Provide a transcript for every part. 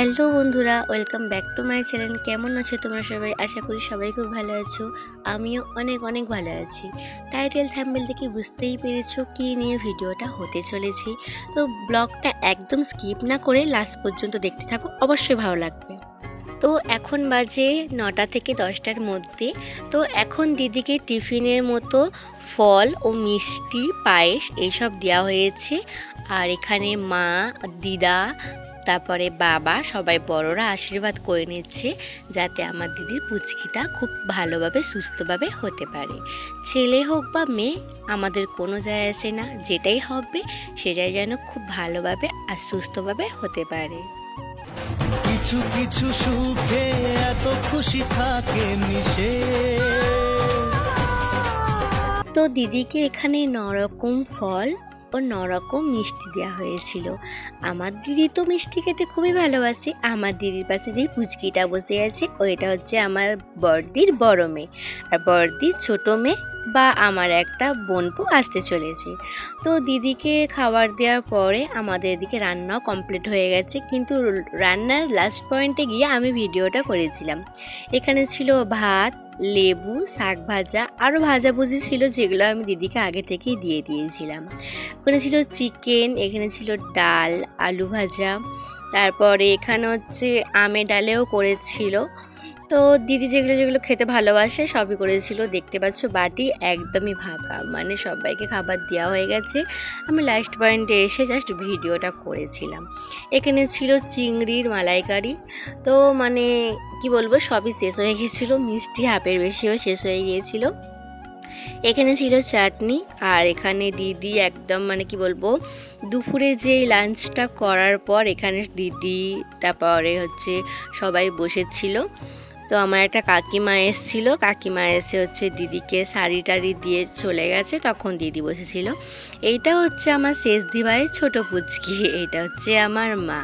Hello বন্ধুরা, welcome back to my channel. কেমন আছো তোমরা সবাই? আশা করি সবাই খুব ভালো আছো। আমিও অনেক অনেক ভালো আছি। টাইটেল থ্যাম্বেল থেকে বুঝতেই পেরেছ কী নিয়ে ভিডিওটা হতে চলেছে। তো ব্লগটা একদম স্কিপ না করে লাস্ট পর্যন্ত দেখতে থাকো, অবশ্যই ভালো লাগবে। তো এখন বাজে নটা থেকে দশটার মধ্যে। তো এখন দিদিকে টিফিনের মতো ফল ও মিষ্টি, পায়েস এইসব দেওয়া হয়েছে। আর এখানে মা, দিদা তারপরে বাবা সবাই বড়রা আশীর্বাদ করে নিচ্ছে যাতে আমার দিদির পুচকিটা খুব ভালোভাবে সুস্থভাবে হতে পারে। ছেলে হোক বা মেয়ে আমাদের কোনো যায় আসে না। যেটাই হবে সেটাই যেন খুব ভালোভাবে আর সুস্থভাবে হতে পারে। কিছু কিছু সুখে এত খুশি থাকে মিশে। তো দিদিকে এখানে নরকম ফল ও নরকম মিষ্টি দেওয়া হয়েছিল। আমার দিদি তো মিষ্টি খেতে খুবই ভালোবাসে। আমার দিদির পাশে যেই ফুচকিটা বসে আছে, ওইটা হচ্ছে আমার বড়দির বড় মেয়ে। আর বড়দির ছোটো মেয়ে বা আমার একটা বোনপু আসতে চলেছে। তো দিদিকে খাবার দেওয়ার পরে আমাদের এদিকে রান্নাও কমপ্লিট হয়ে গেছে। কিন্তু রান্নার লাস্ট পয়েন্টে গিয়ে আমি ভিডিওটা করেছিলাম। এখানে ছিল ভাত, লেবু, শাক ভাজা আরও ভাজাভুজি ছিল যেগুলো আমি দিদিকে আগে থেকেই দিয়ে দিয়েছিলাম। ওখানে ছিল চিকেন এখানে ছিল ডাল, আলু ভাজা। তারপরে এখানে হচ্ছে আমে ডালেও করেছিল। তো দিদি যেগুলো যেগুলো খেতে ভালোবাসে সবই করেছিল। দেখতে পাচ্ছ বাটি একদমই ফাঁকা। মানে সবাইকে খাবার দেওয়া হয়ে গেছে। আমি লাস্ট পয়েন্টে এসে জাস্ট ভিডিওটা করেছিলাম। এখানে ছিল চিংড়ির মালাইকারি। তো মানে কি বলব, সবই শেষ হয়ে গেছিল। মিষ্টি হাফের বেশিও শেষ হয়ে গিয়েছিল। এখানে ছিল চাটনি আর এখানে দিদি একদম মানে কি বলব, দুপুরে যে লাঞ্চটা করার পর এখানে দিদি, তারপরে হচ্ছে সবাই বসেছিল। তো আমার একটা কাকিমা এসেছিল। কাকিমা এসে হচ্ছে দিদিকে শাড়ি টাড়ি দিয়ে চলে গেছে, তখন দিদি বসেছিল। এইটা হচ্ছে আমার শেষ দিভাইয়ের ছোট পুচকি, এইটা হচ্ছে আমার মা।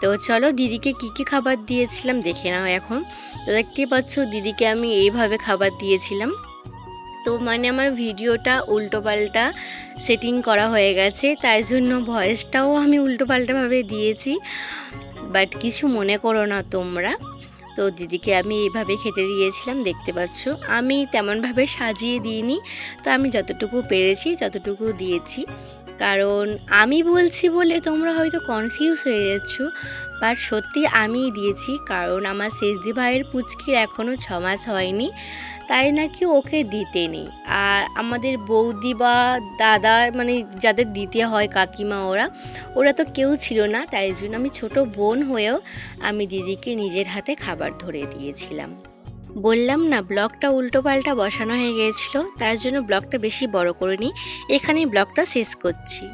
তো চলো দিদিকে কী কী খাবার দিয়েছিলাম দেখে নাও এখন। তো দেখতেই পাচ্ছ দিদিকে আমি এইভাবে খাবার দিয়েছিলাম। তো মানে আমার ভিডিওটা উল্টোপাল্টা সেটিং করা হয়ে গেছে, তাই জন্য ভয়েসটাও আমি উল্টোপাল্টাভাবে দিয়েছি। বাট কিছু মনে করো না তোমরা। তো দিদিকে আমি এইভাবে খেতে দিয়েছিলাম, দেখতে পাচ্ছ। আমি তেমনভাবে সাজিয়ে দিইনি, তো আমি যতটুকু পেরেছি ততটুকু দিয়েছি। কারণ আমি বলছি বলে তোমরা হয়তো কনফিউজ হয়ে যাচ্ছ। বাট সত্যি আমিই দিয়েছি, কারণ আমার শেষদি ভাইয়ের পুচকির এখনও ছ মাস হয়নি, তাই নাকি ওকে দিতে নেই আর আমাদের বৌদি বা দাদা মানে যাদের দিতে হয় কাকিমা ওরা ওরা তো কেউ ছিল না, তাই জন্য আমি ছোট বোন হয়েও আমি দিদিকে নিজের হাতে খাবার ধরে দিয়েছিলাম। বললাম না, ব্লগটা উল্টো পাল্টা বসানো হয়ে গিয়েছিল তার জন্য ব্লগটা বেশি বড় করে নিই এখানেই ব্লগটা শেষ করছি।